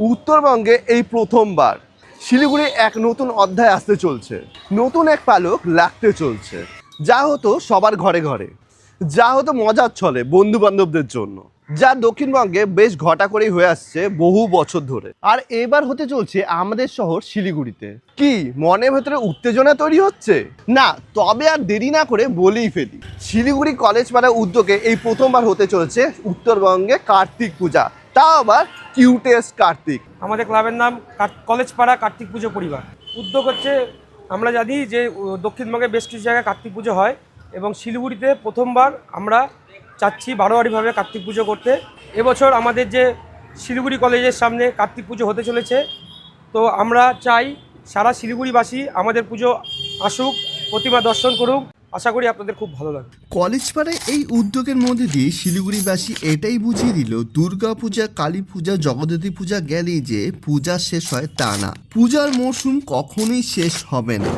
উত্তরবঙ্গে এই প্রথমবার। শিলিগুড়ি এক নতুন অধ্যায় আসতে চলছে। নতুন এক পালক লাগতে চলছে। যা হতো সবার ঘরে ঘরে। যা হতো মজার ছলে বন্ধু বান্ধবদের জন্য। যা দক্ষিণবঙ্গে বেশ ঘটা করেই হয়ে আসছে বহু বছর ধরে। আর এবার হতে চলছে আমাদের শহর শিলিগুড়িতে। কি মনের ভেতরে উত্তেজনা তৈরি হচ্ছে? না, তবে আর দেরি না করে বলেই ফেলি। শিলিগুড়ি কলেজ পাড়া উদ্যোগে এই প্রথমবার হতে চলেছে উত্তরবঙ্গে কার্তিক পূজা। তাও আবার কিউটেস্ট কার্তিক। আমাদের ক্লাবের নাম কলেজ পাড়া কার্তিক পুজো পরিবার। উদ্যোগ হচ্ছে, আমরা জানি যে দক্ষিণবঙ্গে বেশ কিছু জায়গায় কার্তিক পুজো হয় এবং শিলিগুড়িতে প্রথমবার আমরা চাচ্ছি বারোয়ারিভাবে কার্তিক পুজো করতে। এবছর আমাদের যে শিলিগুড়ি কলেজের সামনে কার্তিক পুজো হতে চলেছে, তো আমরা চাই সারা শিলিগুড়িবাসী আমাদের পুজো আসুক, প্রতিমা দর্শন করুক। আশা করি আপনাদের খুব ভালো লাগবে। কলেজ পাড়ায় এই উদ্যোগের মধ্যে দিয়ে শিলিগুড়িবাসী এটাই বুঝিয়ে দিল, দুর্গা পূজা, কালী পূজা জগদ্ধী পূজা গেলেই যে পূজা শেষ হয় তা না। পূজার মরশুম কখনোই শেষ হবে না।